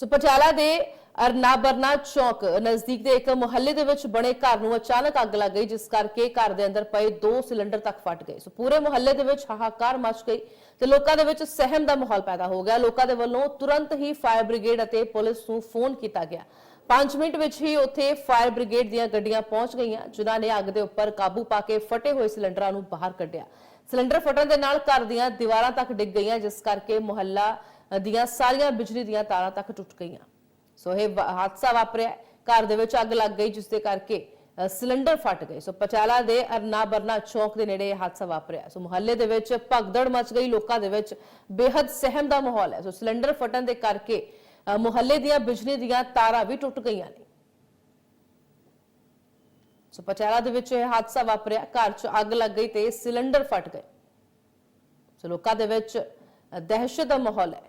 ਸੋ ਪਟਿਆਲਾ ਦੇ ਅਰਨਾਬਰਨਾ ਚੌਕ ਨਜ਼ਦੀਕ ਦੇ ਇੱਕ ਮੁਹੱਲੇ ਦੇ ਵਿੱਚ ਬਣੇ ਘਰ ਨੂੰ ਅਚਾਨਕ ਅੱਗ ਲੱਗ ਗਈ, ਜਿਸ ਕਰਕੇ ਘਰ ਦੇ ਅੰਦਰ ਪਏ ਦੋ ਸਿਲੰਡਰ ਤੱਕ ਫਟ ਗਏ। ਸੋ ਪੂਰੇ ਮੁਹੱਲੇ ਦੇ ਵਿੱਚ ਹਾਹਾਕਾਰ ਮਚ ਗਈ ਤੇ ਲੋਕਾਂ ਦੇ ਵਿੱਚ ਸਹਿਮ ਦਾ ਮਾਹੌਲ ਪੈਦਾ ਹੋ ਗਿਆ। ਲੋਕਾਂ ਦੇ ਵੱਲੋਂ ਤੁਰੰਤ ਹੀ ਫਾਇਰ ਬ੍ਰਿਗੇਡ ਅਤੇ ਪੁਲਿਸ ਨੂੰ ਫੋਨ ਕੀਤਾ ਗਿਆ। 5 ਮਿੰਟ ਵਿੱਚ ਹੀ ਉੱਥੇ ਫਾਇਰ ਬ੍ਰਿਗੇਡ ਦੀਆਂ ਗੱਡੀਆਂ ਪਹੁੰਚ ਗਈਆਂ, ਜਿਨ੍ਹਾਂ ਨੇ ਅੱਗ ਦੇ ਉੱਪਰ ਕਾਬੂ ਪਾ ਕੇ ਫਟੇ ਹੋਏ ਸਿਲੰਡਰਾਂ ਨੂੰ ਬਾਹਰ ਕੱਢਿਆ। ਸਿਲੰਡਰ ਫਟਣ ਦੇ ਨਾਲ ਘਰ ਦੀਆਂ ਦੀਵਾਰਾਂ ਤੱਕ ਡਿੱਗ ਗਈਆਂ, ਜਿਸ ਕਰਕੇ ਮੁਹੱਲਾ ਦੀਆਂ ਸਾਰੀਆਂ ਬਿਜਲੀ ਦੀਆਂ ਤਾਰਾਂ ਤੱਕ ਟੁੱਟ ਗਈਆਂ। ਸੋ ਇਹ ਵਾ- ਹਾਦਸਾ ਵਾਪਰਿਆ। ਘਰ ਦੇ ਵਿੱਚ ਅੱਗ ਲੱਗ ਗਈ ਜਿਸ ਦੇ ਕਰਕੇ ਸਿਲੰਡਰ ਫਟ ਗਏ। ਸੋ ਪਚਾਲਾ ਦੇ ਅਰਨਾ ਬਰਨਾ ਚੌਕ ਦੇ ਨੇੜੇ ਇਹ ਹਾਦਸਾ ਵਾਪਰਿਆ। ਸੋ ਮੁਹੱਲੇ ਦੇ ਵਿੱਚ ਭਗਦੜ ਮਚ ਗਈ। ਲੋਕਾਂ ਦੇ ਵਿੱਚ ਬੇहद ਸਹਿਮ ਦਾ ਮਾਹੌਲ ਹੈ। ਸੋ ਸਿਲੰਡਰ ਫਟਣ ਦੇ ਕਰਕੇ ਅ, ਮੁਹੱਲੇ ਦੀਆਂ ਬਿਜਲੀ ਦੀਆਂ ਤਾਰਾਂ ਵੀ ਟੁੱਟ ਗਈਆਂ ਨੇ। ਸੋ ਪਚਾਲਾ ਦੇ ਵਿੱਚ ਇਹ ਹਾਦਸਾ ਵਾਪਰਿਆ। ਘਰ 'ਚ ਅੱਗ ਲੱਗ ਗਈ ਤੇ ਸਿਲੰਡਰ ਫਟ ਗਏ। ਸੋ ਲੋਕਾਂ ਦੇ ਵਿੱਚ ਦਹਿਸ਼ਤ ਦਾ ਮਾਹੌਲ ਹੈ।